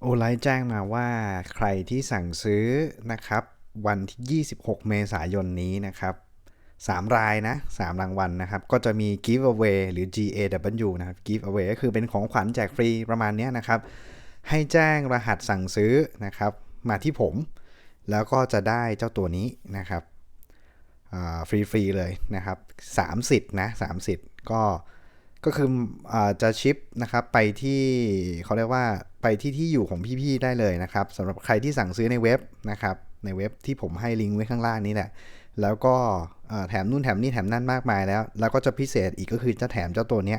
โอไลท์แจ้งมาว่าใครที่สั่งซื้อนะครับ วันที่ 26 เมษายนนี้นะครับ3 รายนะ3รางวัลนะครับ ก็จะมี giveaway หรือ GAW นะครับ giveaway ก็คือเป็นของขวัญแจกฟรีประมาณเนี้ยนะครับ ให้แจ้งรหัสสั่งซื้อนะครับ มาที่ผม แล้วก็จะได้เจ้าตัวนี้นะครับฟรีฟรีๆเลยนะครับ3สิทธิ์นะ3สิทธิ์ก็ ก็คืออจะชิปนะครับไปที่เขาเรียกว่าไปที่ที่อยู่ของพี่ๆได้เลยนะครับสำหรับใครที่สั่งซื้อในเว็บนะครับในเว็บที่ผมให้ลิงก์ไว้ข้างล่างนี้แหละแล้วก็แถมนู่นแถมนี่แถมนั่นมากมายแล้ว แล้วก็จะพิเศษอีกก็คือจะแถมเจ้าตัวนี้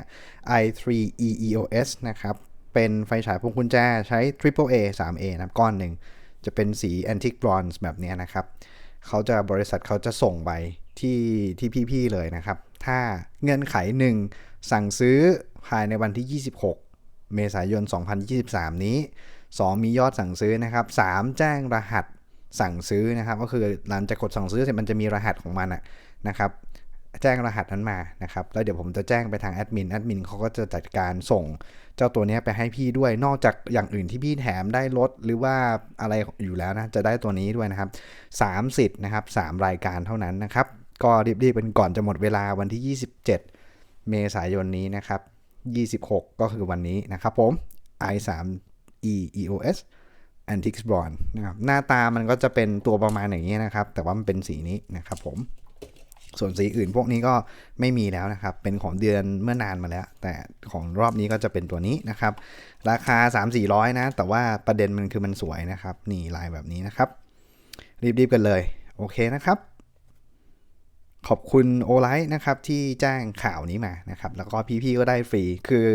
i3 EEOS นะครับ เป็นไฟฉายพวงกุญแจใช้ Triple A 3A นะครับก้อนหนึ่ง จะเป็นสี Antique Bronze แบบนี้นะครับ เขาจะบริษัทเขาจะส่งไปที่ที่พี่ ๆ เลยนะครับ ถ้าเงื่อนไขหนึ่ง สั่งซื้อภายในวันที่ 26 เมษายน 2023 นี้ 2 มียอดสั่งซื้อนะครับ 3 แจ้งรหัสสั่งซื้อนะครับ ก็คือหลังจากกดสั่งซื้อเสร็จมันจะมีรหัสของมันอะนะครับแจ้งรหัสนั้นมานะครับ แล้วเดี๋ยวผมจะแจ้งไปทางแอดมิน แอดมินเขาก็จะจัดการส่ง เจ้าตัวนี้ไปให้พี่ด้วย นอกจากอย่างอื่นที่พี่แถมได้ลดหรือว่าอะไรอยู่แล้วนะ จะได้ตัวนี้ด้วยนะครับ3สิทธิ์นะครับ3รายการเท่านั้นนะครับ ก็รีบๆเป็นก่อนจะหมดเวลาวันที่ 27 เมษายนนี้นะครับ 26 ก็คือวันนี้นะครับผม i3 e eos antiques bronze นะครับหน้าตามันก็จะเป็นตัวประมาณอย่างนี้นะครับ แต่ว่ามันเป็นสีนี้นะครับผม ส่วนสีอื่นพวกนี้ก็ไม่มีแล้วนะครับ เป็นของเดือนเมื่อนานมาแล้ว แต่ของรอบนี้ก็จะเป็นตัวนี้นะครับ ราคา 3 4 0 0 นะ แต่ว่าประเด็นมันคือมันสวยนะครับ นี่ลายแบบนี้นะครับ รีบๆกันเลย โอเคนะครับ ขอบคุณโอไลท์นะครับที่แจ้งข่าวนี้มานะครับแล้วก็พี่ๆก็ได้ฟรีคือ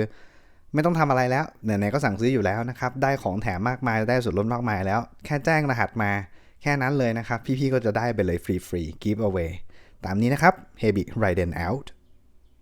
ไม่ต้องทำอะไรแล้วไหนๆก็สั่งซื้ออยู่แล้วนะครับ ได้ของแถมมากมายได้ส่วนลดมากมายแล้ว แค่แจ้งรหัสมาแค่นั้นเลยนะครับ พี่ๆก็จะได้ไปเลยฟรีๆ give away ตามนี้นะครับ h e b i Raiden out